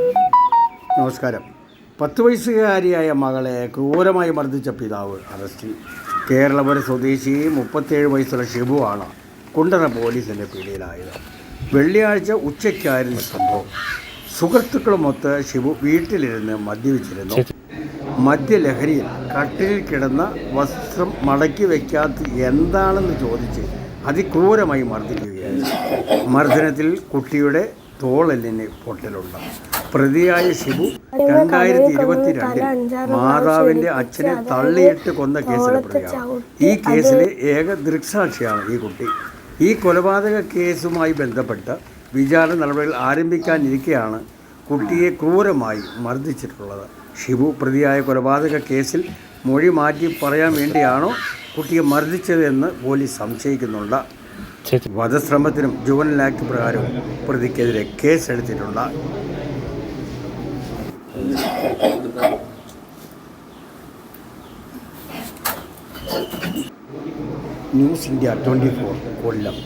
നമസ്കാരം. പത്ത് വയസ്സുകാരിയായ മകളെ ക്രൂരമായി മർദ്ദിച്ച പിതാവ് അറസ്റ്റിൽ. കേരളപുര സ്വദേശി മുപ്പത്തേഴ് വയസ്സുള്ള ഷിബുവാണ് കുണ്ടറ പോലീസിന്റെ പിടിയിലായത്. വെള്ളിയാഴ്ച ഉച്ചയ്ക്കായിരുന്നു സംഭവം. സുഹൃത്തുക്കളുമൊത്ത് ഷിബു വീട്ടിലിരുന്ന് മദ്യപിച്ചിരുന്നു. മദ്യലഹരിയിൽ കട്ടിലിൽ കിടന്ന വസ്ത്രം മടക്കി വയ്ക്കാത്ത എന്താണെന്ന് ചോദിച്ച് അതിക്രൂരമായി മർദ്ദിക്കുകയായിരുന്നു. മർദ്ദനത്തിൽ കുട്ടിയുടെ തോളലിന് പൊട്ടലുണ്ട്. പ്രതിയായ ഷിബു രണ്ടായിരത്തി ഇരുപത്തിരണ്ടിൽ മാതാവിന്റെ അച്ഛനെ തള്ളിയിട്ട് കൊന്ന കേസിലെ പ്രതിയാണ്. ഈ കേസിലെ ഏക ദൃക്സാക്ഷിയാണ് ഈ കുട്ടി. ഈ കൊലപാതക കേസുമായി ബന്ധപ്പെട്ട് വിചാരണ നടപടികൾ ആരംഭിക്കാനിരിക്കെയാണ് കുട്ടിയെ ക്രൂരമായി മർദ്ദിച്ചിട്ടുള്ളത്. ഷിബു പ്രതിയായ കൊലപാതക കേസിൽ മൊഴി മാറ്റി പറയാൻ വേണ്ടിയാണോ കുട്ടിയെ മർദ്ദിച്ചതെന്ന് പോലീസ് സംശയിക്കുന്നുണ്ട്. വധശ്രമത്തിനും ജുവനൽ ആക്ട് പ്രകാരവും പ്രതിക്കെതിരെ കേസെടുത്തിട്ടുണ്ട് news India twenty four Kollam.